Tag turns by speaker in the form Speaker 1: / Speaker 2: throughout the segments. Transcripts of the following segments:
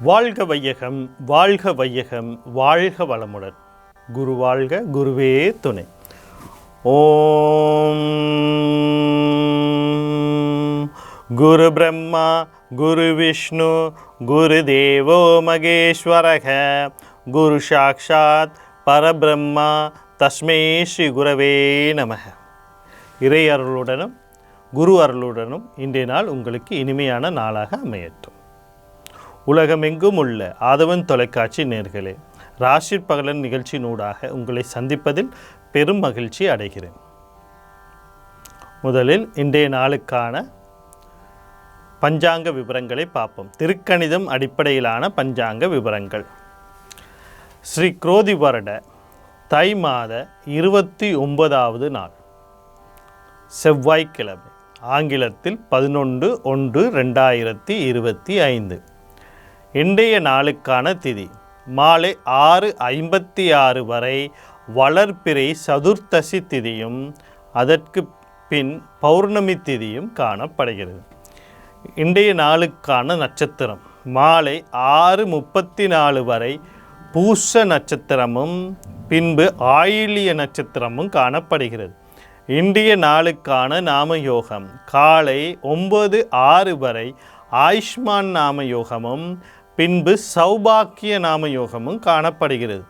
Speaker 1: வாழ்க வையகம் வாழ்க வையகம் வாழ்க வளமுடன். குரு வாழ்க குருவே துணை. ஓம் குரு பிரம்மா குரு விஷ்ணு குரு தேவோ மகேஸ்வரக. குரு சாக்ஷாத் பரபிரம்மா தஸ்மே ஸ்ரீ குரவே நமக. இறை அருளுடனும் குரு அருளுடனும் இன்றைய நாள் உங்களுக்கு இனிமையான நாளாக அமையட்டும். உலகமெங்கும் உள்ள ஆதவன் தொலைக்காட்சி நேர்களே ராஷிர் பகலன் நிகழ்ச்சியினூடாக உங்களை சந்திப்பதில் பெரும் மகிழ்ச்சி அடைகிறேன். முதலில் இன்றைய நாளுக்கான பஞ்சாங்க விவரங்களை பார்ப்போம். திருக்கணிதம் அடிப்படையிலான பஞ்சாங்க விவரங்கள். ஸ்ரீ குரோதி வருட தை மாத இருபத்தி ஒன்பதாவது நாள். செவ்வாய்க்கிழமை ஆங்கிலத்தில் பதினொன்று ஒன்று ரெண்டாயிரத்தி இருபத்தி ஐந்து. இன்றைய நாளுக்கான திதி. மாலை ஆறு ஐம்பத்தி ஆறு வரை வளர்பிறை சதுர்த்தசி திதியும் அதற்கு பின் பௌர்ணமி திதியும் காணப்படுகிறது. இன்றைய நாளுக்கான நட்சத்திரம். மாலை ஆறு முப்பத்தி நாலு வரை பூச நட்சத்திரமும் பின்பு ஆயிலிய நட்சத்திரமும் காணப்படுகிறது. இன்றைய நாளுக்கான நாம யோகம் காலை ஒன்பது ஆறு வரை ஆயுஷ்மான் நாம யோகமும் பின்பு சௌபாக்கிய நாம யோகமும் காணப்படுகிறது.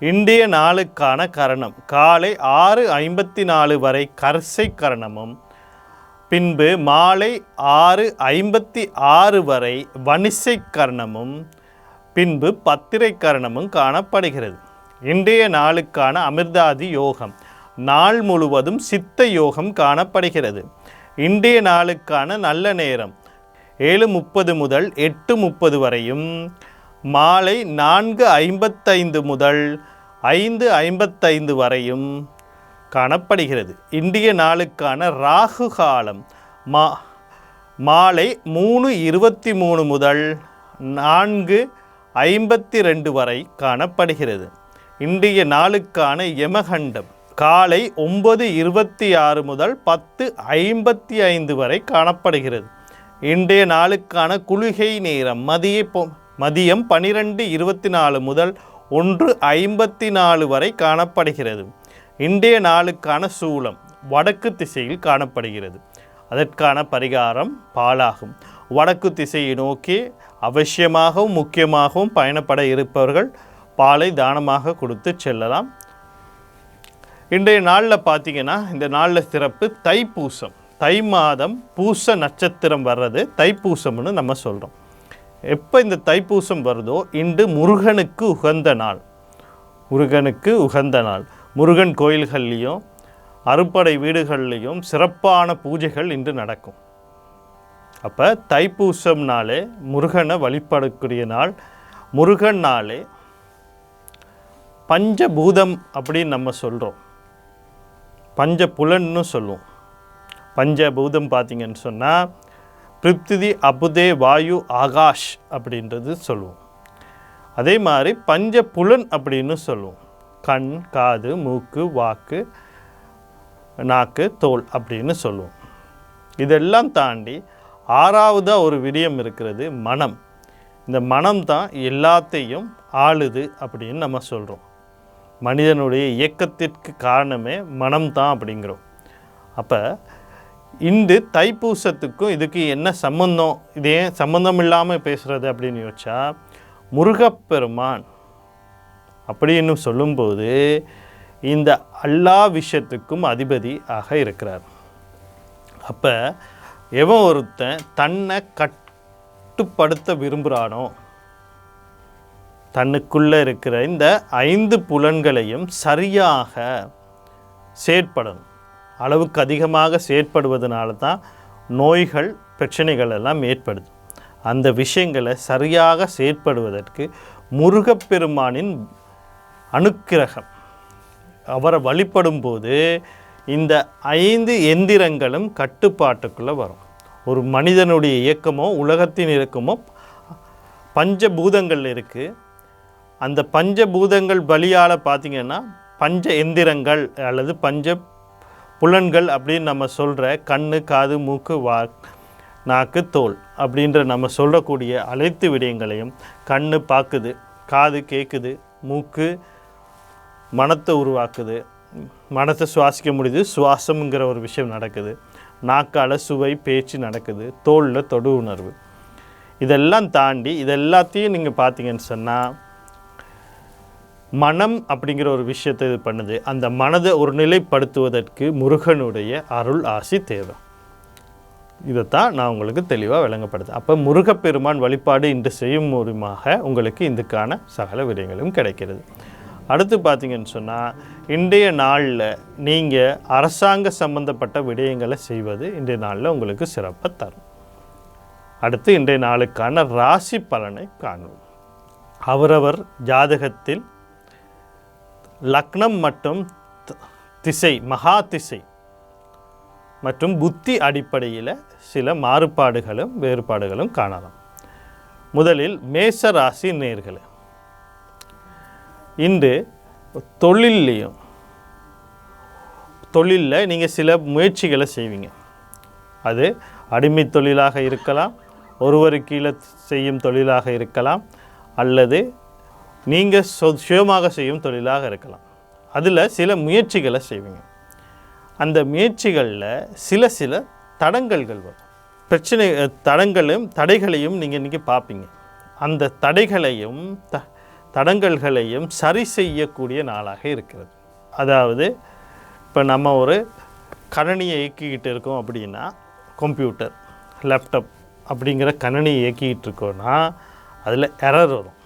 Speaker 1: இன்றைய நாளுக்கான கரணம் காலை ஆறு ஐம்பத்தி நாலு வரை கர்சை கரணமும் பின்பு மாலை ஆறு ஐம்பத்தி ஆறு வரை வணிசை கரணமும் பின்பு பத்திரை கரணமும் காணப்படுகிறது. இன்றைய நாளுக்கான அமிர்தாதி யோகம் நாள் முழுவதும் சித்த யோகம் காணப்படுகிறது. இன்றைய நாளுக்கான நல்ல நேரம் ஏழு முப்பது முதல் எட்டு முப்பது வரையும். மாலை நான்கு ஐம்பத்தைந்து முதல் ஐந்து ஐம்பத்தைந்து வரையும் காணப்படுகிறது. இந்திய நாளுக்கான ராகு காலம் மா மாலை மூணு இருபத்தி மூணு முதல் நான்கு ஐம்பத்தி ரெண்டு வரை காணப்படுகிறது. இன்றைய நாளுக்கான யமகண்டம் காலை ஒன்பது இருபத்தி ஆறு முதல் பத்து ஐம்பத்தி ஐந்து வரை காணப்படுகிறது. இன்றைய நாளுக்கான குளிகை நேரம். மதிய மதியம் பனிரெண்டு இருபத்தி நாலு முதல் ஒன்று ஐம்பத்தி நாலு வரை காணப்படுகிறது. இன்றைய நாளுக்கான சூலம் வடக்கு திசையில் காணப்படுகிறது. அதற்கான பரிகாரம் பாலாகும். வடக்கு திசையை நோக்கி அவசியமாகவும் முக்கியமாகவும் பயணப்பட இருப்பவர்கள் பாலை தானமாக கொடுத்து செல்லலாம். இன்றைய நாளில் பார்த்தீங்கன்னா இந்த நாளில் சிறப்பு தைப்பூசம். தை மாதம் பூச நட்சத்திரம் வர்றது தைப்பூசம்னு நம்ம சொல்கிறோம் எப்போ இந்த தைப்பூசம் வருதோ இன்று முருகனுக்கு உகந்த நாள். முருகனுக்கு உகந்த நாள். முருகன் கோயில்கள்லேயும் அறுப்படை வீடுகள்லேயும் சிறப்பான பூஜைகள் இன்று நடக்கும். அப்போ தைப்பூசம் நாளே முருகனை வழிபடக்கூடிய நாள். முருகன் நாளே பஞ்சபூதம் அப்படின்னு நம்ம சொல்கிறோம் பஞ்ச புலன்னு சொல்லுவோம். பஞ்சபூதம் பார்த்திங்கன்னு சொன்னால் பிரித்திதி அபுதே வாயு ஆகாஷ் அப்படின்றது சொல்லுவோம். அதே மாதிரி பஞ்ச புலன் அப்படின்னு சொல்லுவோம். கண் காது மூக்கு வாக்கு நாக்கு தோல் அப்படின்னு சொல்லுவோம். இதெல்லாம் தாண்டி ஆறாவதாக ஒரு விடயம் இருக்கிறது மனம். இந்த மனம் தான் எல்லாத்தையும் ஆளுது அப்படின்னு நம்ம சொல்கிறோம் மனிதனுடைய இயக்கத்திற்கு காரணமே மனம்தான் அப்படிங்கிறோம். அப்போ இன்று தைப்பூசத்துக்கும் இதுக்கு என்ன சம்பந்தம்? இது ஏன் சம்பந்தம் இல்லாமல் பேசுகிறது அப்படின்னு யோசிச்சா முருகப்பெருமான் அப்படின்னு சொல்லும்போது இந்த எல்லா விஷயத்துக்கும் அதிபதி ஆக இருக்கிறார். அப்போ எவன் ஒருத்தன் தன்னை கட்டுப்படுத்த விரும்புகிறானோ தன்னுக்குள்ளே இருக்கிற இந்த ஐந்து புலன்களையும் சரியாக செயற்படணும். அளவுக்கு அதிகமாக செயற்படுவதனால தான் நோய்கள் பிரச்சனைகள் எல்லாம் ஏற்படுது. அந்த விஷயங்களை சரியாக செயற்படுவதற்கு முருகப்பெருமானின் அனுக்கிரகம். அவரை வழிபடும் போது இந்த ஐந்து எந்திரங்களும் கட்டுப்பாட்டுக்குள்ளே வரும். ஒரு மனிதனுடைய இயக்கமோ உலகத்தின் இயக்கமோ பஞ்சபூதங்கள் இருக்குது அந்த பஞ்சபூதங்கள் பலியால் பார்த்தீங்கன்னா பஞ்ச எந்திரங்கள் அல்லது பஞ்ச புலன்கள் அப்படின்னு நம்ம சொல்கிற கண்ணு காது மூக்கு வா நாக்கு தோல் அப்படின்ற நம்ம சொல்லக்கூடிய அனைத்து விடயங்களையும் கண்ணு பார்க்குது காது கேட்குது மூக்கு மனத்தை உருவாக்குது மனத்தை சுவாசிக்க முடியுது சுவாசம்ங்கிற ஒரு விஷயம் நடக்குது நாக்கால் சுவை பேச்சு நடக்குது தோலில் தொடு உணர்வு. இதெல்லாம் தாண்டி இதெல்லாத்தையும் நீங்கள் பார்த்தீங்கன்னு சொன்னால் மனம் அப்படிங்கிற ஒரு விஷயத்தை இது பண்ணுது. அந்த மனதை ஒரு நிலைப்படுத்துவதற்கு முருகனுடைய அருள் ஆசி தேவை. இதைத்தான் நான் உங்களுக்கு தெளிவாக விளங்கப்படுது அப்போ முருகப்பெருமான் வழிபாடு இன்று செய்யும் மூலமாக உங்களுக்கு இதுக்கான சகல விடயங்களும் கிடைக்கிறது. அடுத்து பார்த்தீங்கன்னு சொன்னால் இன்றைய நாளில் நீங்கள் அரசாங்க சம்பந்தப்பட்ட விடயங்களை செய்வது இன்றைய நாளில் உங்களுக்கு சிறப்பை தரும். அடுத்து இன்றைய நாளுக்கான ராசி பலனை காணும் அவரவர் ஜாதகத்தில் லக்னம் மற்றும் திசை மகா திசை மற்றும் புத்தி அடிப்படையில் சில மாறுபாடுகளும் வேறுபாடுகளும் காணலாம். முதலில் மேச ராசி நேர்களே. இன்று தொழில்லையும் தொழிலில் நீங்கள் சில முயற்சிகளை செய்வீங்க. அது அடிமை தொழிலாக இருக்கலாம் ஒருவருக்கு கீழே செய்யும் தொழிலாக இருக்கலாம் அல்லது நீங்கள் சொ சுயமாக செய்யும் தொழிலாக இருக்கலாம். அதில் சில முயற்சிகளை செய்வீங்க. அந்த முயற்சிகளில் சில சில தடங்கல்கள் வரும். பிரச்சனை தடங்களும் தடைகளையும் நீங்கள் இன்றைக்கி பார்ப்பீங்க அந்த தடைகளையும் த தடங்கல்களையும் சரி செய்யக்கூடிய நாளாக இருக்கிறது. அதாவது இப்போ நம்ம ஒரு கணனியை இயக்கிக்கிட்டு இருக்கோம் அப்படின்னா கம்ப்யூட்டர் லேப்டாப் அப்படிங்கிற கணனியை இயக்கிக்கிட்டு இருக்கோன்னா அதில் எரர் வரும்.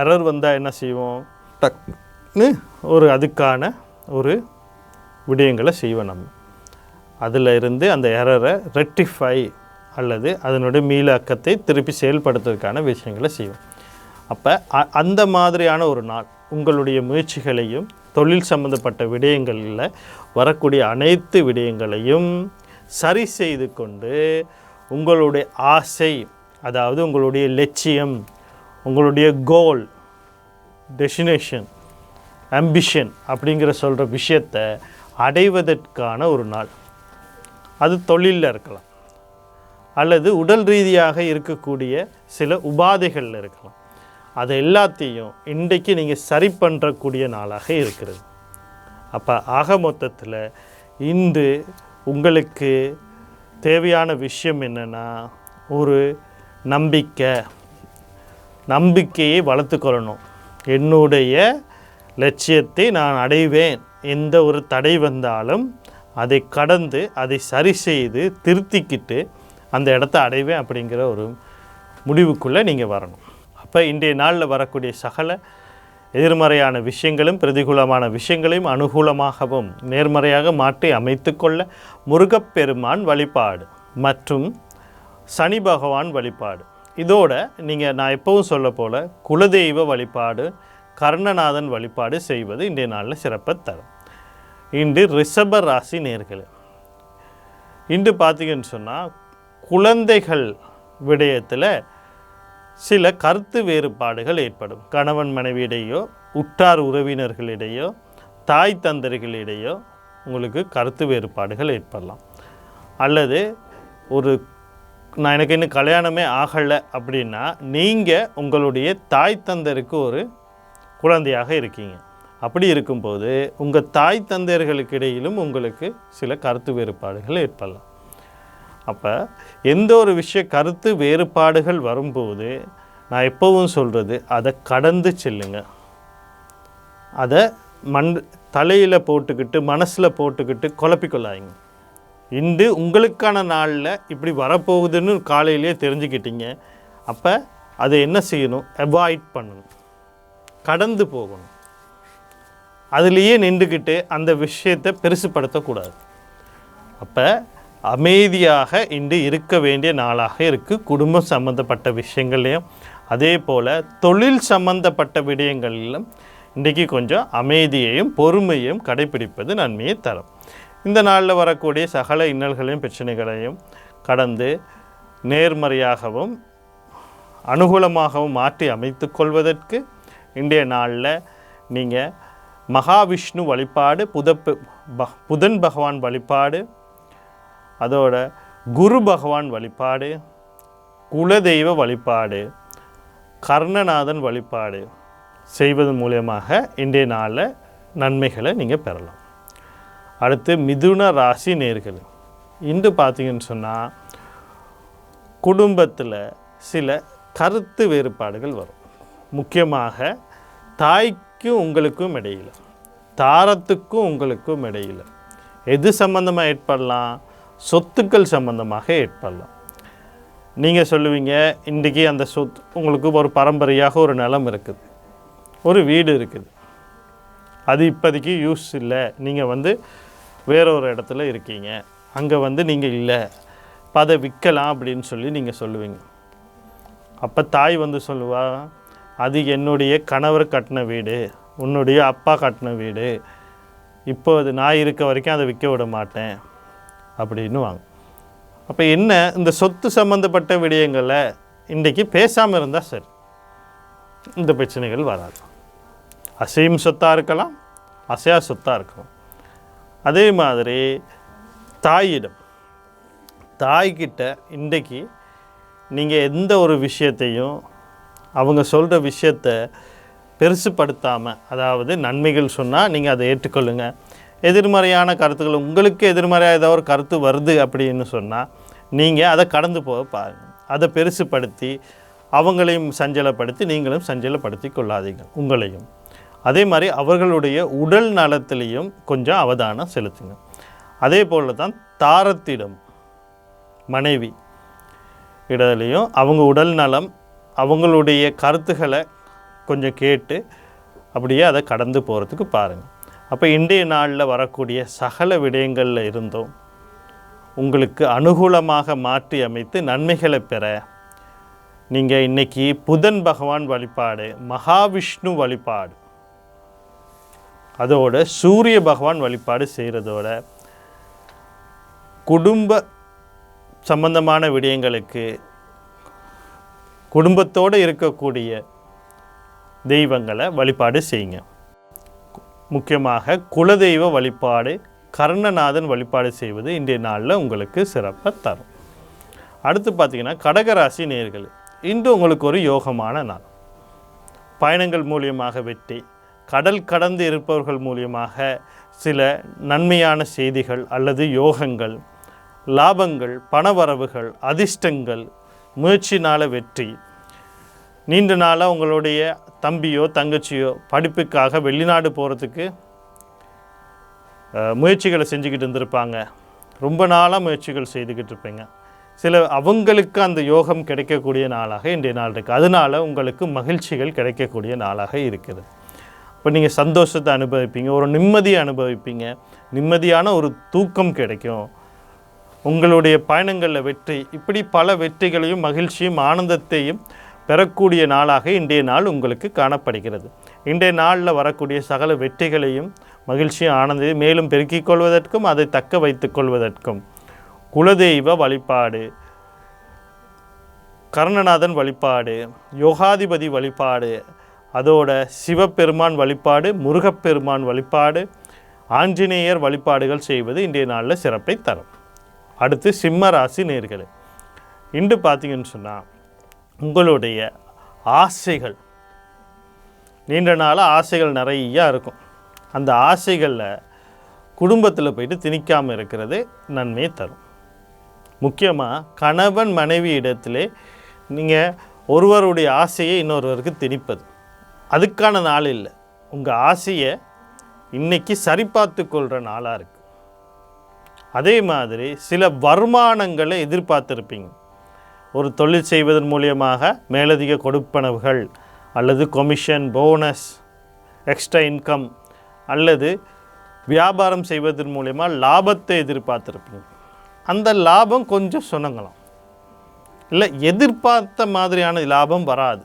Speaker 1: எரர் வந்தால் என்ன செய்வோம்? டக்னு ஒரு அதுக்கான ஒரு விடயங்களை செய்வோம் நம்ம. அதில் இருந்து அந்த எரரை ரெக்டிஃபை அல்லது அதனுடைய மீளாக்கத்தை திருப்பி செயல்படுத்துறதுக்கான விஷயங்களை செய்வோம். அப்போ அந்த மாதிரியான ஒரு நாள் உங்களுடைய முயற்சிகளையும் தொழில் சம்பந்தப்பட்ட விடயங்களில் வரக்கூடிய அனைத்து விடயங்களையும் சரி செய்து கொண்டு உங்களுடைய ஆசை அதாவது உங்களுடைய லட்சியம் உங்களுடைய கோல் டெஸ்டினேஷன் அம்பிஷன் அப்படிங்கிற சொல்கிற விஷயத்தை அடைவதற்கான ஒரு நாள். அது தொழிலில் இருக்கலாம். அல்லது உடல் ரீதியாக இருக்கக்கூடிய சில உபாதைகளில் இருக்கலாம். அது எல்லாத்தையும் இன்றைக்கு நீங்கள் சரி பண்ணுறக்கூடிய நாளாக இருக்கிறது. அப்போ ஆக மொத்தத்தில் இன்று உங்களுக்கு தேவையான விஷயம் என்னென்னா ஒரு நம்பிக்கை. நம்பிக்கையை வளர்த்துக்கொள்ளணும் என்னுடைய லட்சியத்தை நான் அடைவேன். எந்த ஒரு தடை வந்தாலும் அதை கடந்து அதை சரி செய்து திருத்திக்கிட்டு அந்த இடத்த அடைவேன் அப்படிங்கிற ஒரு முடிவுக்குள்ளே நீங்கள் வரணும். அப்போ இன்றைய நாளில் வரக்கூடிய சகல எதிர்மறையான விஷயங்களும் பிரதிகூலமான விஷயங்களையும் அனுகூலமாகவும் நேர்மறையாக மாற்றி அமைத்துக்கொள்ள முருகப்பெருமான் வழிபாடு மற்றும் சனி பகவான் வழிபாடு. இதோட நீங்கள் நான் எப்பவும் சொல்ல போல் குலதெய்வ வழிபாடு கர்ணநாதன் வழிபாடு செய்வது இன்றைய நாளில் சிறப்பை தரும். இன்று ரிஷப ராசி நேர்களே இன்று பார்த்தீங்கன்னு சொன்னால் குழந்தைகள் விடயத்தில் சில கருத்து வேறுபாடுகள் ஏற்படும். கணவன் மனைவியிடையோ உற்றார் உறவினர்களிடையோ தாய் தந்தர்களிடையோ உங்களுக்கு கருத்து வேறுபாடுகள் ஏற்படலாம். அல்லது ஒரு நான் எனக்கு இன்னும் கல்யாணமே ஆகலை அப்படின்னா நீங்கள் உங்களுடைய தாய் தந்தருக்கு ஒரு குழந்தையாக இருக்கீங்க. அப்படி இருக்கும்போது உங்கள் தாய் தந்தையர்களுக்கு இடையிலும் உங்களுக்கு சில கருத்து வேறுபாடுகள் ஏற்படலாம். அப்போ எந்த ஒரு விஷய கருத்து வேறுபாடுகள் வரும்போது நான் எப்பவும் சொல்கிறது அதை கடந்து செல்லுங்க. அதை மண் தலையில் போட்டுக்கிட்டு மனசில் போட்டுக்கிட்டு குழப்பிக்கொள்ளாதீங்க. இன்று உங்களுக்கான நாளில் இப்படி வரப்போகுதுன்னு காலையிலேயே தெரிஞ்சுக்கிட்டீங்க. அப்போ அதை என்ன செய்யணும்? அவாய்ட் பண்ணணும். கடந்து போகணும். அதுலேயே நின்றுக்கிட்டு அந்த விஷயத்தை பெருசுப்படுத்தக்கூடாது. அப்போ அமைதியாக இன்று இருக்க வேண்டிய நாளாக இருக்குது குடும்பம் சம்மந்தப்பட்ட விஷயங்கள்லையும் அதே போல் தொழில் சம்மந்தப்பட்ட விடயங்களிலும் இன்றைக்கி கொஞ்சம் அமைதியையும் பொறுமையும் கடைபிடிப்பது நன்மையை தரும். இந்த நாளில் வரக்கூடிய சகல இன்னல்களையும் பிரச்சனைகளையும் கடந்து நேர்மறையாகவும் அனுகூலமாகவும் மாற்றி அமைத்து கொள்வதற்கு இன்றைய நாளில் நீங்கள் மகாவிஷ்ணு வழிபாடு புதப்பு ப புதன் பகவான் வழிபாடு அதோட குரு பகவான் வழிபாடு குலதெய்வ வழிபாடு கர்ணநாதன் வழிபாடு செய்வதன் மூலியமாக இன்றைய நாளில் நன்மைகளை நீங்கள் பெறலாம். அடுத்து மிதுன ராசி நேர்கள். இன்று பார்த்தீங்கன்னு சொன்னால் குடும்பத்தில் சில கருத்து வேறுபாடுகள் வரும். முக்கியமாக தாய்க்கும் உங்களுக்கும் இடையில் தாரத்துக்கும் உங்களுக்கும் இடையில் எது சம்மந்தமாக ஏற்படலாம் சொத்துக்கள் சம்பந்தமாக ஏற்படலாம். நீங்கள் சொல்லுவீங்க இன்றைக்கி அந்த சொத்து உங்களுக்கு ஒரு பரம்பரையாக ஒரு நிலம் இருக்குது. ஒரு வீடு இருக்குது. அது இப்போதைக்கு யூஸ் இல்லை. நீங்கள் வந்து வேற ஒரு இடத்துல இருக்கீங்க. அங்கே வந்து நீங்கள் இல்லை. பதை அதை விற்கலாம் அப்படின்னு சொல்லி நீங்கள் சொல்லுவீங்க. அப்போ தாய் வந்து சொல்லுவா அது என்னுடைய கணவர் கட்டின வீடு. உன்னுடைய அப்பா கட்டின வீடு. இப்போ அது நான் இருக்க வரைக்கும் அதை விற்க விட மாட்டேன். அப்படின்னு வாங்க அப்போ என்ன இந்த சொத்து சம்மந்தப்பட்ட விடயங்களை இன்றைக்கி பேசாமல் இருந்தால் சரி. இந்த பிரச்சனைகள் வராது. அசையும் சொத்தாக இருக்கலாம் அசையா சொத்தாக இருக்கலாம். அதே மாதிரி தாயிடம். தாய்கிட்ட இன்றைக்கி நீங்கள் எந்த ஒரு விஷயத்தையும் அவங்க சொல்கிற விஷயத்த பெருசுப்படுத்தாமல் அதாவது நன்மைகள் சொன்னால் நீங்கள் அதை ஏற்றுக்கொள்ளுங்கள் எதிர்மறையான கருத்துக்கள் உங்களுக்கு எதிர்மறையாக ஏதோ ஒரு கருத்து வருது அப்படின்னு சொன்னால் நீங்கள் அதை கடந்து போக பாருங்கள் அதை பெருசுப்படுத்தி அவங்களையும் சஞ்சலப்படுத்தி நீங்களும் சஞ்சலப்படுத்தி கொள்ளாதீங்க உங்களையும். அதே மாதிரி அவர்களுடைய உடல் நலத்திலையும் கொஞ்சம் அவதானம் செலுத்துங்க. அதே போல் தான் தாரத்திடம் மனைவி இடத்துலையும் அவங்க உடல் நலம் அவங்களுடைய கருத்துக்களை கொஞ்சம் கேட்டு அப்படியே அதை கடந்து போகிறதுக்கு பாருங்கள் அப்போ இன்றைய நாளில் வரக்கூடிய சகல விடயங்களில் இருந்தும் உங்களுக்கு அனுகூலமாக மாற்றி அமைத்து நன்மைகளை பெற நீங்கள் இன்னைக்கு புதன் பகவான் வழிபாடு மகாவிஷ்ணு வழிபாடு அதோட சூரிய பகவான் வழிபாடு செய்கிறதோட குடும்ப சம்பந்தமான விடயங்களுக்கு குடும்பத்தோடு இருக்கக்கூடிய தெய்வங்களை வழிபாடு செய்யுங்க. முக்கியமாக குலதெய்வ வழிபாடு கர்ணநாதன் வழிபாடு செய்வது இன்றைய நாளில் உங்களுக்கு சிறப்பை தரும். அடுத்து பார்த்திங்கன்னா கடகராசி நேர்கள் இன்று உங்களுக்கு ஒரு யோகமான நாள். பயணங்கள் மூலியமாக வெற்றி கடல் கடந்து இருப்பவர்கள் மூலியமாக சில நன்மையான செய்திகள் அல்லது யோகங்கள் லாபங்கள் பணவரவுகள் அதிர்ஷ்டங்கள் முயற்சினால் வெற்றி. நீண்ட நாளாக உங்களுடைய தம்பியோ தங்கச்சியோ படிப்புக்காக வெளிநாடு போகிறதுக்கு முயற்சிகளை செஞ்சுக்கிட்டு இருந்திருப்பாங்க. ரொம்ப நாளாக முயற்சிகள் செய்துக்கிட்டு இருப்பீங்க. சில அவங்களுக்கு அந்த யோகம் கிடைக்கக்கூடிய நாளாக இன்றைய நாள் இருக்குது அதனால் உங்களுக்கு மகிழ்ச்சிகள் கிடைக்கக்கூடிய நாளாக இருக்குது. இப்போ நீங்கள் சந்தோஷத்தை அனுபவிப்பீங்க ஒரு நிம்மதியை அனுபவிப்பீங்க நிம்மதியான ஒரு தூக்கம் கிடைக்கும். உங்களுடைய பயணங்களில் வெற்றி இப்படி பல வெற்றிகளையும் மகிழ்ச்சியும் ஆனந்தத்தையும் பெறக்கூடிய நாளாக இன்றைய நாள் உங்களுக்கு காணப்படுகிறது. இன்றைய நாளில் வரக்கூடிய சகல வெற்றிகளையும் மகிழ்ச்சியும் ஆனந்தையும் மேலும் பெருக்கிக் கொள்வதற்கும் அதை தக்க வைத்துக் கொள்வதற்கும் குலதெய்வ வழிபாடு கர்ணநாதன் வழிபாடு யோகாதிபதி வழிபாடு அதோட சிவபெருமான் வழிபாடு முருகப்பெருமான் வழிபாடு ஆஞ்சநேயர் வழிபாடுகள் செய்வது இன்றைய நாளில் சிறப்பை தரும். அடுத்து சிம்ம ராசி நேர்களே இன்று பார்த்தீங்கன்னு சொன்னால் உங்களுடைய ஆசைகள் நீண்ட நாளாக ஆசைகள் நிறையா இருக்கும். அந்த ஆசைகளில் குடும்பத்தில் போயிட்டு திணிக்காமல் இருக்கிறது நன்மையை தரும். முக்கியமாக கணவன் மனைவி இடத்திலே நீங்கள் ஒருவருடைய ஆசையை இன்னொருவருக்கு திணிப்பது. அதுக்கான நாள் இல்லை. உங்கள் ஆசையை இன்னைக்கு சரிபார்த்து கொள்கிற நாளாக இருக்குது அதே மாதிரி சில வருமானங்களை எதிர்பார்த்துருப்பீங்க. ஒரு தொழில் செய்வதன் மூலியமாக மேலதிக கொடுப்பனவுகள் அல்லது கொமிஷன் போனஸ் எக்ஸ்ட்ரா இன்கம் அல்லது வியாபாரம் செய்வதன் மூலயமா லாபத்தை எதிர்பார்த்துருப்பீங்க. அந்த லாபம் கொஞ்சம் சுணங்கலாம். இல்லை எதிர்பார்த்த மாதிரியான லாபம் வராது.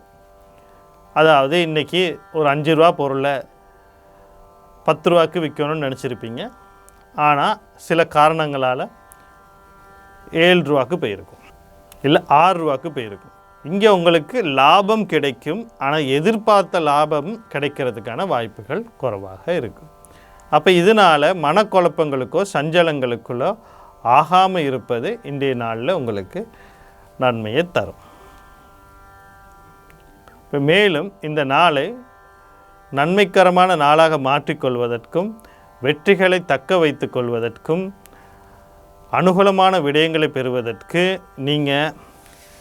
Speaker 1: அதாவது இன்றைக்கி ஒரு அஞ்சு ரூபா பொருளை பத்து ரூபாய்க்கு விற்கணும்னு நினச்சிருப்பீங்க. ஆனால் சில காரணங்களால் ஏழு ரூபாய்க்கு போயிருக்கும். இல்லை ஆறு ரூபாக்கு போயிருக்கும். இங்கே உங்களுக்கு லாபம் கிடைக்கும். ஆனால் எதிர்பார்த்த லாபம் கிடைக்கிறதுக்கான வாய்ப்புகள் குறைவாக இருக்கும். அப்போ இதனால் மனக்குழப்பங்களுக்கோ சஞ்சலங்களுக்குள்ளோ ஆகாமல் இருப்பது இன்றைய நாளில் உங்களுக்கு நன்மையை தரும். இப்போ மேலும் இந்த நாளை நன்மைக்கரமான நாளாக மாற்றிக்கொள்வதற்கும் வெற்றிகளை தக்க வைத்து கொள்வதற்கும் அனுகூலமான விடயங்களை பெறுவதற்கு நீங்கள்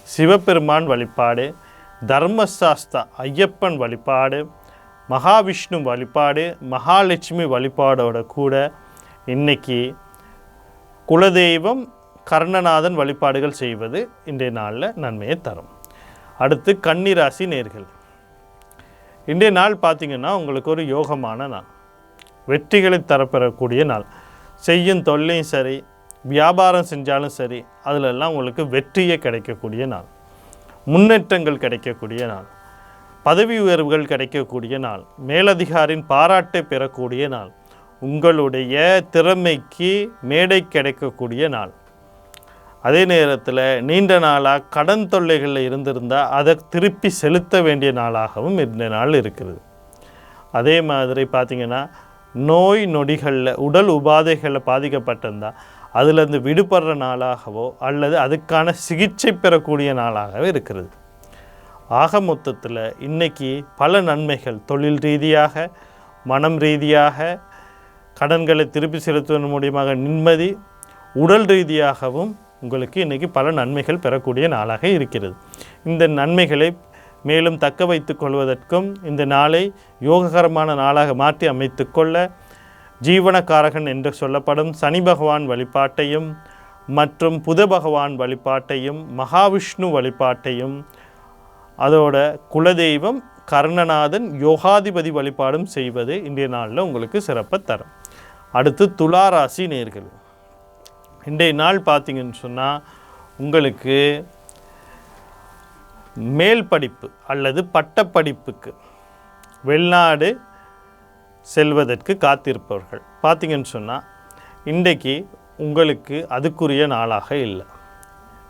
Speaker 1: சிவபெருமான் வழிபாடு தர்மசாஸ்தா ஐயப்பன் வழிபாடு மகாவிஷ்ணு வழிபாடு மகாலட்சுமி வழிபாடோட கூட இன்னைக்கு குலதெய்வம் கர்ணநாதன் வழிபாடுகள் செய்வது இன்றைய நாளில் நன்மையை தரும். அடுத்து கன்னிராசி நேர்கள். இன்றைய நாள் பார்த்திங்கன்னா உங்களுக்கு ஒரு யோகமான நாள். வெற்றிகளை தரப்பெறக்கூடிய நாள். செய்யும் தொல்லையும் சரி வியாபாரம் செஞ்சாலும் சரி அதிலெல்லாம் உங்களுக்கு வெற்றியே கிடைக்கக்கூடிய நாள். முன்னேற்றங்கள் கிடைக்கக்கூடிய நாள். பதவி உயர்வுகள் கிடைக்கக்கூடிய நாள். மேலதிகாரின் பாராட்டை பெறக்கூடிய நாள். உங்களுடைய திறமைக்கு மேடை கிடைக்கக்கூடிய நாள். அதே நேரத்தில் நீண்ட நாளாக கடன் தொல்லைகளில் இருந்திருந்தால் அதை திருப்பி செலுத்த வேண்டிய நாளாகவும் இந்த நாள் இருக்கிறது அதே மாதிரி பார்த்திங்கன்னா நோய் நொடிகளில் உடல் உபாதைகளில் பாதிக்கப்பட்டிருந்தால் அதிலேருந்து விடுபடுற நாளாகவோ அல்லது அதுக்கான சிகிச்சை பெறக்கூடிய நாளாகவே இருக்கிறது ஆக மொத்தத்தில் இன்றைக்கி பல நன்மைகள் தொழில் ரீதியாக மனம் ரீதியாக கடன்களை திருப்பி செலுத்துவதன் மூலியமாக நிம்மதி உடல் ரீதியாகவும் உங்களுக்கு இன்றைக்கி பல நன்மைகள் பெறக்கூடிய நாளாக இருக்கிறது. இந்த நன்மைகளை மேலும் தக்க வைத்து கொள்வதற்கும் இந்த நாளை யோககரமான நாளாக மாற்றி அமைத்துக்கொள்ள ஜீவனக்காரகன் என்று சொல்லப்படும் சனி பகவான் வழிபாட்டையும் மற்றும் புத பகவான் வழிபாட்டையும் மகாவிஷ்ணு வழிபாட்டையும் அதோட குலதெய்வம் கர்ணநாதன் யோகாதிபதி வழிபாடும் செய்வது இன்றைய நாளில் உங்களுக்கு சிறப்பை தரும். அடுத்து துளாராசி நேர்கள். இன்றைய நாள் பார்த்தீங்கன்னு சொன்னால் உங்களுக்கு மேல் படிப்பு அல்லது பட்டப்படிப்புக்கு வெளிநாடு செல்வதற்கு காத்திருப்பவர்கள். பார்த்தீங்கன்னு சொன்னால் இன்றைக்கு உங்களுக்கு அதுக்குரிய நாளாக இல்லை.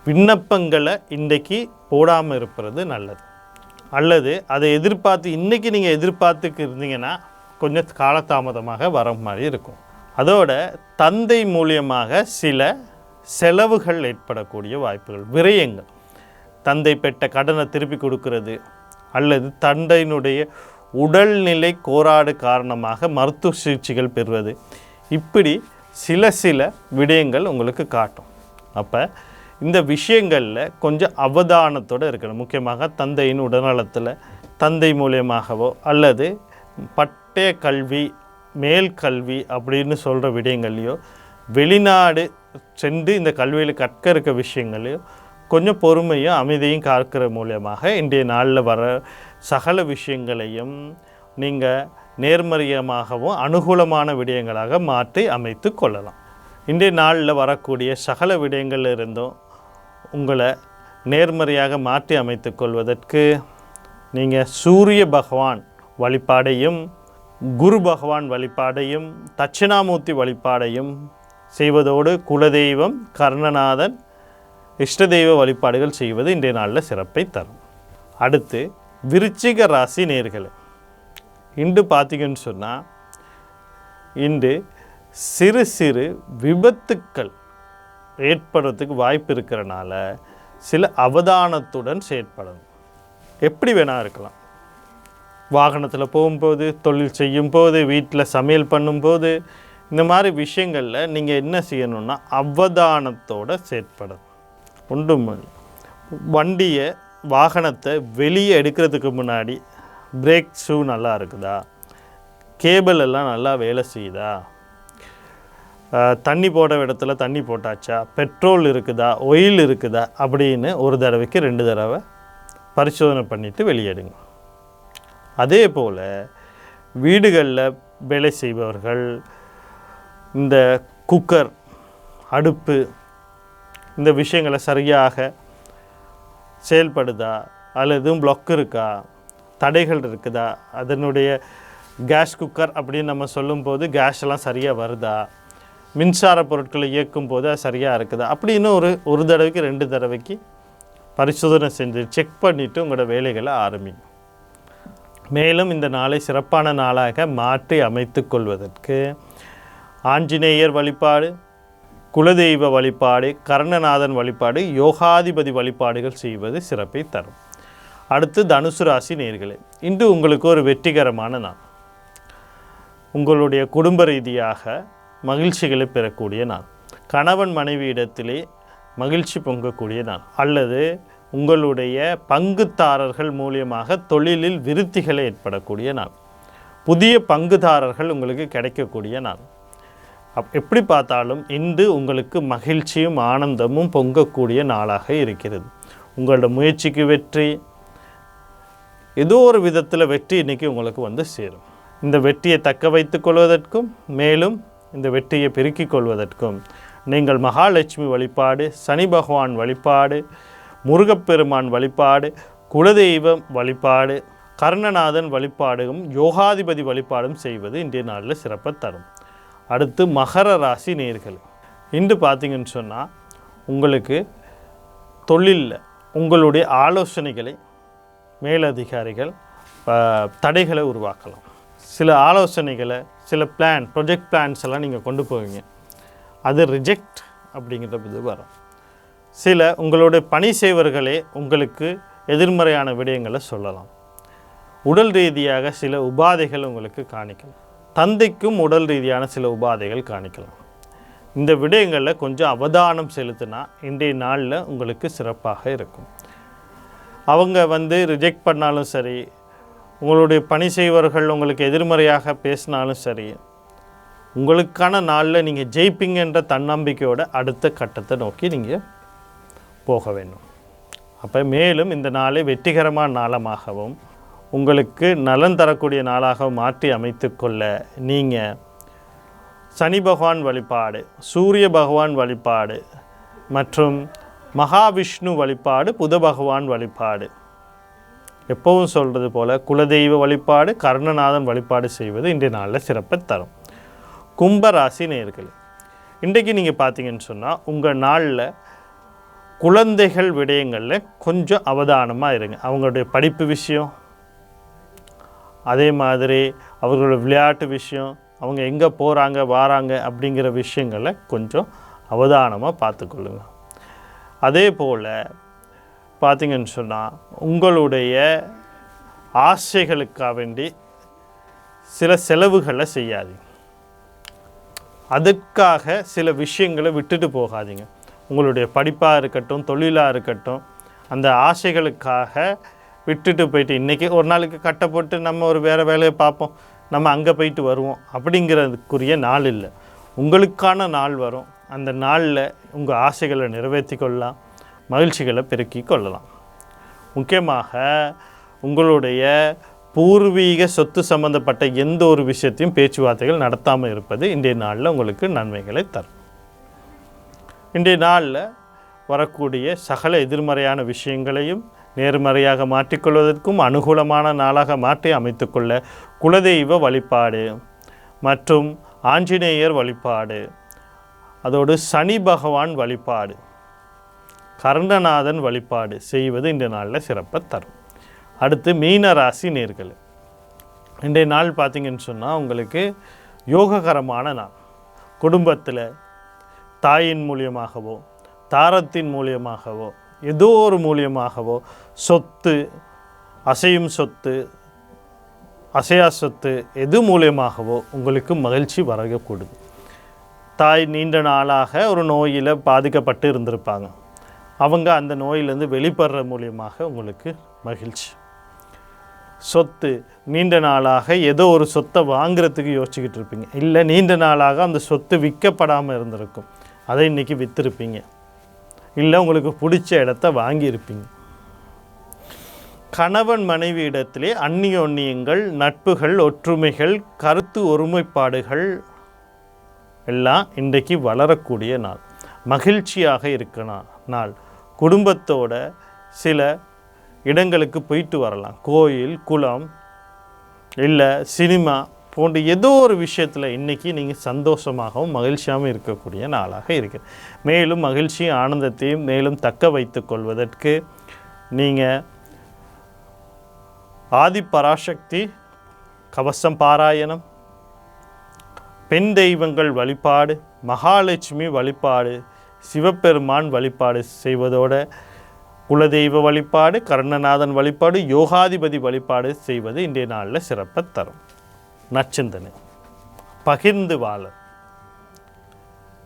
Speaker 1: விண்ணப்பங்களை இன்றைக்கு போடாமல் இருப்பது நல்லது. அல்லது அதை எதிர்பார்த்து இன்றைக்கி நீங்கள் எதிர்பார்த்துக்கு இருந்தீங்கன்னா கொஞ்சம் காலதாமதமாக வர மாதிரி இருக்கும். அதோட தந்தை மூலியமாக சில செலவுகள் ஏற்படக்கூடிய வாய்ப்புகள் விரயங்கள். தந்தை பெற்ற கடனை திருப்பி கொடுக்கறது அல்லது தந்தையினுடைய உடல்நிலை கோராடு காரணமாக மருத்துவ சிகிச்சைகள் பெறுவது. இப்படி சில சில விடயங்கள் உங்களுக்கு காட்டும். அப்போ இந்த விஷயங்களில் கொஞ்சம் அவதானத்தோடு இருக்கணும். முக்கியமாக தந்தையின் உடல்நலத்தில் தந்தை மூலியமாகவோ அல்லது பட்டய கல்வி மேல் கல்வி அப்படின்னு சொல்கிற விடயங்கள்லையோ வெளிநாடு சென்று இந்த கல்வியில் கற்க இருக்க விஷயங்களையோ கொஞ்சம் பொறுமையும் அமைதியும் காக்கிற மூலியமாக இன்றைய நாளில் வர சகல விஷயங்களையும் நீங்கள் நேர்மறையமாகவும் அனுகூலமான விடயங்களாக மாற்றி அமைத்து கொள்ளலாம். இன்றைய நாளில் வரக்கூடிய சகல விடயங்கள் இருந்தும் உங்களை நேர்மறையாக மாற்றி அமைத்து கொள்வதற்கு நீங்கள் சூரிய பகவான் வழிபாடையும் குரு பகவான் வழிபாடையும் தட்சிணாமூர்த்தி வழிபாடையும் செய்வதோடு குலதெய்வம் கர்ணநாதன் இஷ்ட தெய்வ வழிபாடுகள் செய்வது இன்றைய நாளில் சிறப்பை தரும். அடுத்து விருச்சிக ராசி நேர்களை. இன்று பார்த்தீங்கன்னு சொன்னால் இன்று சிறு சிறு விபத்துக்கள் ஏற்படுறதுக்கு வாய்ப்பு இருக்கிறனால சில அவதானத்துடன் செயற்படணும். எப்படி வேணால் இருக்கலாம். வாகனத்தில் போகும்போது தொழில் செய்யும்போது வீட்டில் சமையல் பண்ணும்போது இந்த மாதிரி விஷயங்களில் நீங்கள் என்ன செய்யணும்னா அவதானத்தோட செயற்படணும். ஒன்றும் இல்லை. வண்டியை வாகனத்தை வெளியே எடுக்கிறதுக்கு முன்னாடி பிரேக் ஷூ நல்லா இருக்குதா? கேபிள் எல்லாம் நல்லா வேலை செய்யுதா? தண்ணி போட இடத்துல தண்ணி போட்டாச்சா? பெட்ரோல் இருக்குதா? ஒயில் இருக்குதா? அப்படின்னு ஒரு தடவைக்கு ரெண்டு தடவை பரிசோதனை பண்ணிவிட்டு வெளியேடுங்க. அதே போல் வீடுகளில் வேலை செய்பவர்கள் இந்த குக்கர் அடுப்பு இந்த விஷயங்களை சரியாக செயல்படுதா அல்லது எதுவும் பிளாக் இருக்கா தடைகள் இருக்குதா அதனுடைய கேஸ் குக்கர் அப்படின்னு நம்ம சொல்லும்போது கேஸ்லாம் சரியாக வருதா மின்சார பொருட்களை இயக்கும் போது அது சரியாக இருக்குதா அப்படின்னு ஒரு ஒரு தடவைக்கு ரெண்டு தடவைக்கு பரிசோதனை செஞ்சு செக் பண்ணிவிட்டு உங்களோட வேலைகளை ஆரம்பிங்க. மேலும் இந்த நாளை சிறப்பான நாளாக மாற்றி அமைத்து கொள்வதற்கு ஆஞ்சநேயர் வழிபாடு குலதெய்வ வழிபாடு கர்ணநாதன் வழிபாடு யோகாதிபதி வழிபாடுகள் செய்வது சிறப்பை தரும். அடுத்து தனுசு ராசி நேர்களே இன்று உங்களுக்கு ஒரு வெற்றிகரமான நாள். உங்களுடைய குடும்ப ரீதியாக மகிழ்ச்சிகளை பெறக்கூடிய நாள். கணவன் மனைவியிடத்திலே மகிழ்ச்சி பொங்கக்கூடிய நாள். அல்லது உங்களுடைய பங்குதாரர்கள் மூலியமாக தொழிலில் விருத்திகளை ஏற்படக்கூடிய நாள். புதிய பங்குதாரர்கள் உங்களுக்கு கிடைக்கக்கூடிய நாள். அப் எப்படி பார்த்தாலும் இன்று உங்களுக்கு மகிழ்ச்சியும் ஆனந்தமும் பொங்கக்கூடிய நாளாக இருக்கிறது. உங்களோட முயற்சிக்கு வெற்றி ஏதோ ஒரு விதத்தில் வெற்றி இன்னைக்கு உங்களுக்கு வந்து சேரும். இந்த வெற்றியை தக்க வைத்து கொள்வதற்கும் மேலும் இந்த வெற்றியை பெருக்கிக் கொள்வதற்கும் நீங்கள் மகாலட்சுமி வழிபாடு சனி பகவான் வழிபாடு முருகப்பெருமான் வழிபாடு குலதெய்வம் வழிபாடு கர்ணநாதன் வழிபாடும் யோகாதிபதி வழிபாடும் செய்வது இன்றைய நாளில் சிறப்பை தரும். அடுத்து மகர ராசி நேர்கள். இன்று பார்த்திங்கன்னு சொன்னால் உங்களுக்கு தொழிலில் உங்களுடைய ஆலோசனைகளை மேலதிகாரிகள் தடைகளை உருவாக்கலாம். சில ஆலோசனைகளை சில பிளான் ப்ரொஜெக்ட் பிளான்ஸ் எல்லாம் நீங்கள் கொண்டு போவீங்க. அது ரிஜெக்ட் அப்படிங்கிற இது வரும். சில உங்களுடைய பணி செய்வர்களே உங்களுக்கு எதிர்மறையான விடயங்களை சொல்லலாம். உடல் ரீதியாக சில உபாதைகள் உங்களுக்கு காணிக்கலாம். தந்தைக்கும் உடல் ரீதியான சில உபாதைகள் காணிக்கலாம். இந்த விடயங்களில் கொஞ்சம் அவதானம் செலுத்தினா இன்றைய நாளில் உங்களுக்கு சிறப்பாக இருக்கும். அவங்க வந்து ரிஜெக்ட் பண்ணாலும் சரி உங்களுடைய பணி செய்வர்கள் உங்களுக்கு எதிர்மறையாக பேசினாலும் சரி உங்களுக்கான நாளில் நீங்கள் ஜெயிப்பீங்கன்ற தன்னம்பிக்கையோட அடுத்த கட்டத்தை நோக்கி நீங்கள் போக வேண்டும் அப்போ மேலும் இந்த நாளை வெற்றிகரமான நாளமாகவும் உங்களுக்கு நலன் தரக்கூடிய நாளாக மாற்றி அமைத்துக்கொள்ள நீங்கள் சனி பகவான் வழிபாடு சூரிய பகவான் வழிபாடு மற்றும் மகாவிஷ்ணு வழிபாடு புத பகவான் வழிபாடு. எப்பவும் சொல்கிறது போல் குலதெய்வ வழிபாடு கர்ணநாதன் வழிபாடு செய்வது இன்றைய நாளில் சிறப்பை தரும். கும்பராசி நேர்கள் இன்றைக்கு நீங்கள் பார்த்தீங்கன்னு சொன்னால் உங்கள் நாளில் குழந்தைகள் விடயங்களில் கொஞ்சம் அவதானமாக இருங்க. அவங்களுடைய படிப்பு விஷயம் அதே மாதிரி அவர்களோட விளையாட்டு விஷயம் அவங்க எங்கே போகிறாங்க வாராங்க அப்படிங்கிற விஷயங்களை கொஞ்சம் அவதானமாக பார்த்துக்கொள்ளுங்க. அதே போல் பார்த்திங்கன்னு சொன்னால் உங்களுடைய ஆசைகளுக்காக வேண்டி சில செலவுகளை செய்யாதீங்க. அதுக்காக சில விஷயங்களை விட்டுட்டு போகாதீங்க. உங்களுடைய படிப்பாக இருக்கட்டும் தொழிலாக இருக்கட்டும் அந்த ஆசைகளுக்காக விட்டுட்டு போயிட்டு இன்றைக்கி ஒரு நாளைக்கு கட்டை போட்டு நம்ம ஒரு வேறு வேலையை பார்ப்போம். நம்ம அங்கே போயிட்டு வருவோம். அப்படிங்கிறதுக்குரிய நாள் இல்லை. உங்களுக்கான நாள் வரும். அந்த நாளில் உங்கள் ஆசைகளை நிறைவேற்றி கொள்ளலாம். மகிழ்ச்சிகளை பெருக்கி கொள்ளலாம். முக்கியமாக உங்களுடைய பூர்வீக சொத்து சம்பந்தப்பட்ட எந்த ஒரு விஷயத்தையும் பேச்சுவார்த்தைகள் நடத்தாமல் இருப்பது இன்றைய நாளில் உங்களுக்கு நன்மைகளை தரும். இன்றைய நாளில் வரக்கூடிய சகல எதிர்மறையான விஷயங்களையும் நேர்மறையாக மாற்றிக்கொள்வதற்கும் அனுகூலமான நாளாக மாற்றி அமைத்துக்கொள்ள குலதெய்வ வழிபாடு மற்றும் ஆஞ்சநேயர் வழிபாடு அதோடு சனி பகவான் வழிபாடு கர்ணநாதன் வழிபாடு செய்வது இந்த நாளில் சிறப்பை தரும். அடுத்து மீன ராசி நேர்கள் இன்றைய நாள் பார்த்திங்கன்னு சொன்னால் உங்களுக்கு யோககரமான நாள். குடும்பத்தில் தாயின் மூலியமாகவோ தாரத்தின் மூலியமாகவோ ஏதோ ஒரு மூலியமாகவோ சொத்து அசையும் சொத்து அசையா சொத்து எது மூலியமாகவோ உங்களுக்கு மகிழ்ச்சி வரக்கூடுது தாய் நீண்ட நாளாக ஒரு நோயில் பாதிக்கப்பட்டு இருந்திருப்பாங்க. அவங்க அந்த நோயிலேருந்து வெளிப்படுற மூலியமாக உங்களுக்கு மகிழ்ச்சி. சொத்து நீண்ட நாளாக ஏதோ ஒரு சொத்தை வாங்குறதுக்கு யோசிச்சுக்கிட்டு இருப்பீங்க. இல்லை நீண்ட நாளாக அந்த சொத்து விற்கப்படாமல் இருந்திருக்கும். அதை இன்றைக்கி விற்றுருப்பீங்க இல்லை உங்களுக்கு பிடிச்ச இடத்த வாங்கியிருப்பீங்க. கணவன் மனைவி இடத்திலே அந்நியோன்னியங்கள் நட்புகள் ஒற்றுமைகள் கருத்து ஒருமைப்பாடுகள் எல்லாம் இன்றைக்கு வளரக்கூடிய நாள். மகிழ்ச்சியாக இருக்க நா- நாள். குடும்பத்தோட சில இடங்களுக்கு போயிட்டு வரலாம். கோயில் குளம் இல்லை சினிமா போன்ற ஏதோ ஒரு விஷயத்தில் இன்றைக்கி நீங்கள் சந்தோஷமாகவும் மகிழ்ச்சியாகவும் இருக்கக்கூடிய நாளாக இருக்குது மேலும் மகிழ்ச்சியும் ஆனந்தத்தையும் மேலும் தக்க வைத்து கொள்வதற்கு நீங்கள் ஆதி பராசக்தி கவசம் பாராயணம் பெண் தெய்வங்கள் வழிபாடு மகாலட்சுமி வழிபாடு சிவபெருமான் வழிபாடு செய்வதோடு குலதெய்வ வழிபாடு கர்ணநாதன் வழிபாடு யோகாதிபதி வழிபாடு செய்வது இன்றைய நாளில் சிறப்பை தரும். நச்சிந்தனை. பகிர்ந்து வாழ.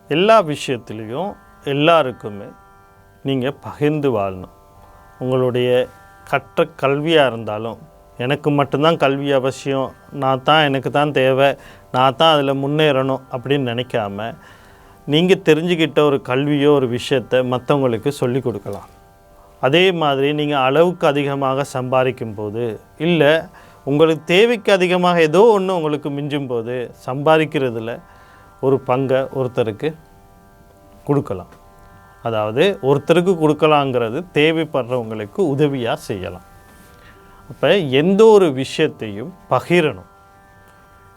Speaker 1: எல்லா விஷயத்துலேயும் எல்லாருக்குமே நீங்கள் பகிர்ந்து வாழணும். உங்களுடைய கற்ற கல்வியாக இருந்தாலும் எனக்கு மட்டும்தான் கல்வி அவசியம். நான் தான் எனக்கு தான் தேவை. நான் தான் அதில் முன்னேறணும் அப்படின்னு நினைக்காம நீங்கள் தெரிஞ்சுக்கிட்ட ஒரு கல்வியோ ஒரு விஷயத்தை மற்றவங்களுக்கு சொல்லி கொடுக்கலாம். அதே மாதிரி நீங்கள் அளவுக்கு அதிகமாக சம்பாதிக்கும் போது இல்லை உங்களுக்கு தேவைக்கு அதிகமாக ஏதோ ஒன்று உங்களுக்கு மிஞ்சும் போது சம்பாதிக்கிறதுல ஒரு பங்கை ஒருத்தருக்கு கொடுக்கலாம். அதாவது ஒருத்தருக்கு கொடுக்கலாங்கிறது தேவைப்படுறவங்களுக்கு உதவியாக செய்யலாம். அப்போ எந்த ஒரு விஷயத்தையும் பகிரணும்.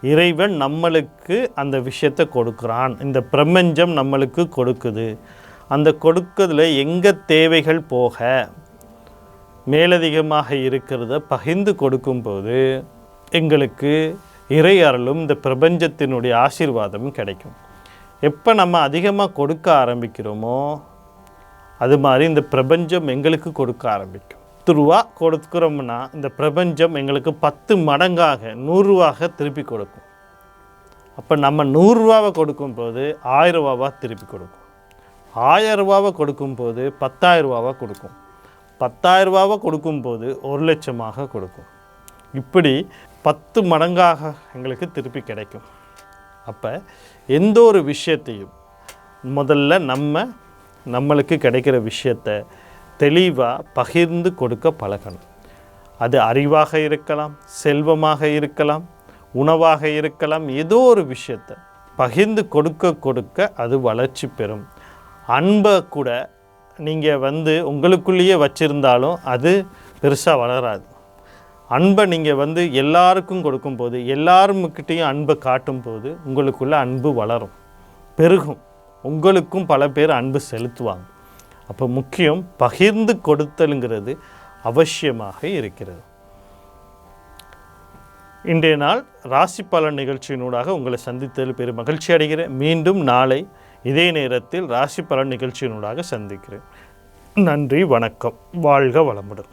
Speaker 1: இறைவன் நம்மளுக்கு அந்த விஷயத்தை கொடுக்குறான். இந்த பிரபஞ்சம் நம்மளுக்கு கொடுக்குது. அந்த கொடுக்கறதுல எங்கே தேவைகள் போக மேலதிகமாக இருக்கிறத பகிர்ந்து கொடுக்கும்போது எங்களுக்கு இறை அருளும் இந்த பிரபஞ்சத்தினுடைய ஆசீர்வாதமும் கிடைக்கும். எப்போ நம்ம அதிகமாக கொடுக்க ஆரம்பிக்கிறோமோ அது மாதிரி இந்த பிரபஞ்சம் எங்களுக்கு கொடுக்க ஆரம்பிக்கும். பத்து ரூபா கொடுக்குறோம்னா இந்த பிரபஞ்சம் எங்களுக்கு பத்து மடங்காக நூறுரூவாக திருப்பி கொடுக்கும். அப்போ நம்ம நூறுரூவாவை கொடுக்கும்போது ஆயிரம் ரூபாவா திருப்பி கொடுக்கும். ஆயிரம் ரூபாவை கொடுக்கும்போது பத்தாயிரம் ரூபாவாக கொடுக்கும். பத்தாயிரம் ரூபாவை கொடுக்கும்போது ஒரு லட்சமாக கொடுக்கும். இப்படி பத்து மடங்காக எங்களுக்கு திருப்பி கிடைக்கும். அப்போ எந்த ஒரு விஷயத்தையும் முதல்ல நம்ம நம்மளுக்கு கிடைக்கிற விஷயத்த தெளிவாக பகிர்ந்து கொடுக்க பழகணும். அது அறிவாக இருக்கலாம் செல்வமாக இருக்கலாம் உணவாக இருக்கலாம் ஏதோ ஒரு விஷயத்தை பகிர்ந்து கொடுக்க கொடுக்க அது வளர்ச்சி பெறும். அன்பை கூட நீங்கள் வந்து உங்களுக்குள்ளேயே வச்சுருந்தாலும் அது பெருசாக வளராது. அன்பை நீங்கள் வந்து எல்லாருக்கும் கொடுக்கும்போது எல்லாருக்கிட்டேயும் அன்பை காட்டும்போது உங்களுக்குள்ள அன்பு வளரும் பெருகும். உங்களுக்கும் பல பேர் அன்பு செலுத்துவாங்க. அப்போ முக்கியம் பகிர்ந்து கொடுத்தலுங்கிறது அவசியமாக இருக்கிறது. இன்றைய நாள் ராசி பலன் நிகழ்ச்சியினூடாக உங்களை சந்தித்ததில் பெரும் மகிழ்ச்சி அடைகிறேன். மீண்டும் நாளை இதே நேரத்தில் ராசி பலன் நிகழ்ச்சியினூடாக சந்திக்கிறேன். நன்றி வணக்கம். வாழ்க வளமுடன்.